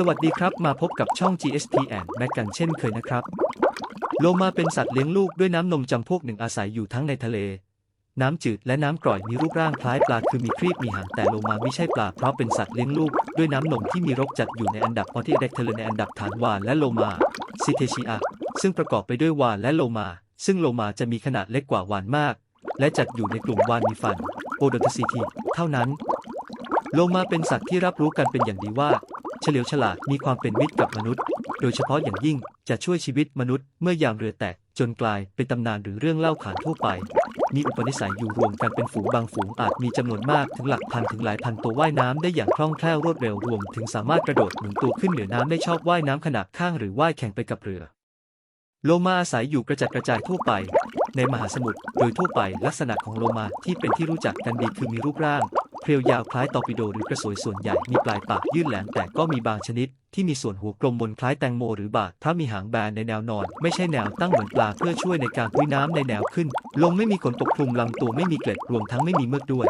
สวัสดีครับ มาพบกับช่อง GSP and Mac กันเช่นเคยนะครับ โลมาเป็นสัตว์เลี้ยงลูกด้วยน้ำนมจำพวกหนึ่งอาศัยอยู่ทั้งในทะเล น้ำจืดและน้ำกร่อยมีรูปร่างคล้ายปลาคือมีครีบมีหางแต่โลมาไม่ใช่ปลาเพราะเป็นสัตว์เลี้ยงลูกด้วยน้ำนมที่มีรกจัดอยู่ในอันดับออทิเดกเทเลในอันดับฐานวานและโลมาซิเทชิอาซึ่งประกอบไปด้วยวานและโลมา ซึ่งโลมาจะมีขนาดเล็กกว่าวานมาก และจัดอยู่ในกลุ่มวานมีฟันโอโดทซีทีเท่านั้นโลมาเป็นสัตว์ที่รับรู้กันเป็นอย่างดีว่า เฉลียวฉลาดมีความเป็นมิตรกับมนุษย์ โดยเฉพาะอย่างยิ่งจะช่วยชีวิตมนุษย์เมื่อยามเรือแตกจนกลายเป็นตำนานหรือเรื่องเล่าขานทั่วไป มีอุปนิสัยอยู่รวมกันเป็นฝูงบางฝูงอาจมีจำนวนมากถึงหลักพันถึงหลายพันตัวว่ายน้ำได้อย่างคล่องแคล่วรวดเร็วรวม ถึงสามารถกระโดดหมุนตัวขึ้นเหนือน้ำได้ชอบว่ายน้ำขนาดข้างหรือว่ายแข่งไปกับเรือ โลมาอาศัยอยู่กระจัดกระจายทั่วไป ในมหาสมุทรโดยทั่วไปลักษณะของโลมาที่เป็นที่รู้จักกันดีคือมีรูปร่าง เพรียวยาวคล้ายตอร์ปิโดหรือกระสวยส่วนใหญ่มีปลายปากยื่นแหลมแต่ก็มีบางชนิด ที่มีส่วนหัวกลมบนคล้ายแตงโมหรือบาดถ้ามีหางแบนในแนวนอน ไม่ใช่แนวตั้งเหมือนปลาเพื่อช่วยในการพุ้ยน้ำในแนวขึ้น ลงไม่มีขนปกคลุมลำตัวไม่มีเกล็ดรวมทั้งไม่มีเมือกด้วย